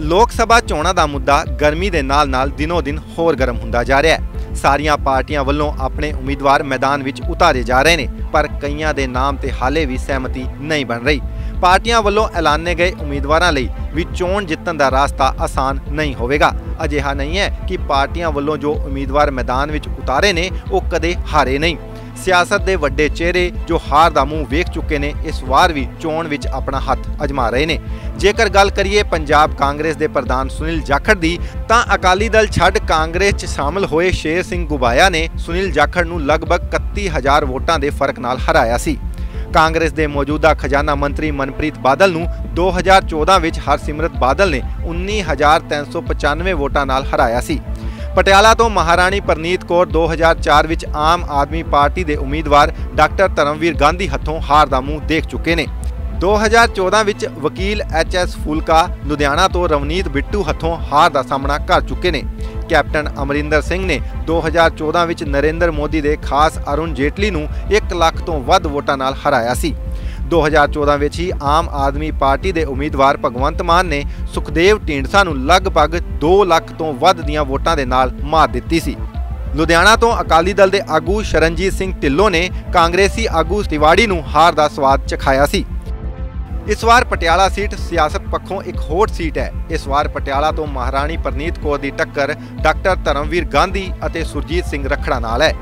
ਲੋਕ ਸਭਾ ਚੋਣਾਂ ਦਾ ਮੁੱਦਾ ਗਰਮੀ ਦੇ ਨਾਲ-ਨਾਲ ਦਿਨੋ-ਦਿਨ ਹੋਰ ਗਰਮ ਹੁੰਦਾ ਜਾ ਰਿਹਾ ਹੈ। ਸਾਰੀਆਂ ਪਾਰਟੀਆਂ ਵੱਲੋਂ ਆਪਣੇ ਉਮੀਦਵਾਰ ਮੈਦਾਨ ਵਿੱਚ ਉਤਾਰੇ ਜਾ ਰਹੇ ਨੇ, ਪਰ ਕਈਆਂ ਦੇ ਨਾਮ ਤੇ ਹਾਲੇ ਵੀ ਸਹਿਮਤੀ ਨਹੀਂ ਬਣ ਰਹੀ। ਪਾਰਟੀਆਂ ਵੱਲੋਂ ਐਲਾਨੇ ਗਏ ਉਮੀਦਵਾਰਾਂ ਲਈ ਵੀ ਚੋਣ ਜਿੱਤਣ ਦਾ ਰਾਸਤਾ ਆਸਾਨ ਨਹੀਂ ਹੋਵੇਗਾ। ਅਜਿਹਾ ਨਹੀਂ ਹੈ ਕਿ ਪਾਰਟੀਆਂ ਵੱਲੋਂ ਜੋ ਉਮੀਦਵਾਰ ਮੈਦਾਨ ਵਿੱਚ ਉਤਾਰੇ ਨੇ, ਉਹ ਕਦੇ ਹਾਰੇ ਨਹੀਂ। ਸਿਆਸਤ ਦੇ ਵੱਡੇ ਚਿਹਰੇ ਜੋ ਹਾਰ ਦਾ ਮੂੰਹ ਵੇਖ ਚੁੱਕੇ ਨੇ, ਇਸ ਵਾਰ ਵੀ ਚੋਣ ਵਿੱਚ ਆਪਣਾ ਹੱਥ ਅਜਮਾ ਰਹੇ ਨੇ। ਜੇਕਰ ਗੱਲ ਕਰੀਏ ਪੰਜਾਬ ਕਾਂਗਰਸ ਦੇ ਪ੍ਰਧਾਨ ਸੁਨੀਲ ਜਾਖੜ ਦੀ, ਤਾਂ ਅਕਾਲੀ ਦਲ ਛੱਡ ਕਾਂਗਰਸ 'ਚ ਸ਼ਾਮਲ ਹੋਏ ਸ਼ੇਰ ਸਿੰਘ ਗੁਬਾਇਆ ਨੇ ਸੁਨੀਲ ਜਾਖੜ ਨੂੰ ਲਗਭਗ 31000 ਵੋਟਾਂ ਦੇ ਫ਼ਰਕ ਨਾਲ ਹਰਾਇਆ ਸੀ। ਕਾਂਗਰਸ ਦੇ ਮੌਜੂਦਾ ਖਜ਼ਾਨਾ ਮੰਤਰੀ ਮਨਪ੍ਰੀਤ ਬਾਦਲ ਨੂੰ 2014 ਵਿੱਚ ਹਰਸਿਮਰਤ ਬਾਦਲ ਨੇ 19395 ਵੋਟਾਂ ਨਾਲ ਹਰਾਇਆ ਸੀ। ਪਟਿਆਲਾ ਤੋਂ ਮਹਾਰਾਣੀ ਪਰਨੀਤ ਕੌਰ 2004 ਵਿੱਚ ਆਮ ਆਦਮੀ ਪਾਰਟੀ ਦੇ ਉਮੀਦਵਾਰ ਡਾਕਟਰ ਧਰਮਵੀਰ ਗਾਂਧੀ ਹੱਥੋਂ ਹਾਰ ਦਾ ਮੂੰਹ ਦੇਖ ਚੁੱਕੇ ਨੇ। 2014 ਵਿੱਚ ਵਕੀਲ ਐਚ ਐਸ ਫੂਲਕਾ ਲੁਧਿਆਣਾ ਤੋਂ ਰਵਨੀਤ ਬਿੱਟੂ ਹੱਥੋਂ ਹਾਰ ਦਾ ਸਾਹਮਣਾ ਕਰ ਚੁੱਕੇ ਨੇ। ਕੈਪਟਨ ਅਮਰਿੰਦਰ ਸਿੰਘ ਨੇ 2014 ਵਿੱਚ ਨਰਿੰਦਰ ਮੋਦੀ ਦੇ ਖਾਸ ਅਰੁਣ ਜੇਟਲੀ ਨੂੰ 1 ਲੱਖ ਤੋਂ ਵੱਧ ਵੋਟਾਂ ਨਾਲ ਹਰਾਇਆ ਸੀ। 2014 ਵਿੱਚ ਹੀ ਆਮ ਆਦਮੀ ਪਾਰਟੀ ਦੇ ਉਮੀਦਵਾਰ ਭਗਵੰਤ ਮਾਨ ਨੇ ਸੁਖਦੇਵ ਢੀਂਡਸਾ ਨੂੰ ਲਗਭਗ 2 ਲੱਖ ਤੋਂ ਵੱਧ ਦੀਆਂ ਵੋਟਾਂ ਦੇ ਨਾਲ ਮਾਤ ਦਿੱਤੀ ਸੀ। ਲੁਧਿਆਣਾ ਤੋਂ ਅਕਾਲੀ ਦਲ ਦੇ ਆਗੂ ਸ਼ਰਨਜੀਤ ਸਿੰਘ ਢਿੱਲੋਂ ਨੇ ਕਾਂਗਰਸੀ ਆਗੂ ਤਿਵਾੜੀ ਨੂੰ ਹਾਰ ਦਾ ਸਵਾਦ ਚਖਾਇਆ ਸੀ। ਇਸ ਵਾਰ ਪਟਿਆਲਾ ਸੀਟ ਸਿਆਸਤ ਪੱਖੋਂ ਇੱਕ ਹੋਰ ਸੀਟ ਹੈ। ਇਸ ਵਾਰ ਪਟਿਆਲਾ ਤੋਂ ਮਹਾਰਾਣੀ ਪ੍ਰਨੀਤ ਕੌਰ ਦੀ ਟੱਕਰ ਡਾਕਟਰ ਧਰਮਵੀਰ ਗਾਂਧੀ ਅਤੇ ਸੁਰਜੀਤ ਸਿੰਘ ਰਖੜਾ ਨਾਲ ਹੈ।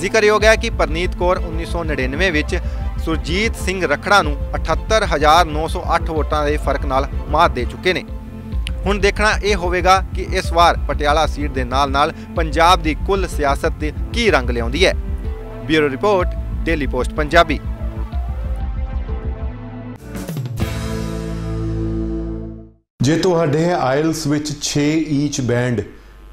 ਜ਼ਿਕਰਯੋਗ ਹੈ ਕਿ ਪ੍ਰਨੀਤ ਕੌਰ 1999 ਵਿੱਚ ਸੁਰਜੀਤ ਸਿੰਘ ਰਖੜਾ ਨੂੰ 78908 ਵੋਟਾਂ ਦੇ ਫ਼ਰਕ ਨਾਲ ਮਾਤ ਦੇ ਚੁੱਕੇ ਨੇ। ਹੁਣ ਦੇਖਣਾ ਇਹ ਹੋਵੇਗਾ ਕਿ ਇਸ ਵਾਰ ਪਟਿਆਲਾ ਸੀਟ ਦੇ ਨਾਲ-ਨਾਲ ਪੰਜਾਬ ਦੀ ਕੁੱਲ ਸਿਆਸਤ ਤੇ ਕੀ ਰੰਗ ਲਿਆਉਂਦੀ ਹੈ। Bureau report, daily post Punjabi. ਜੇ ਤੁਹਾਡੇ ਆਇਲਸ ਵਿੱਚ 6 ਈਚ ਬੈਂਡ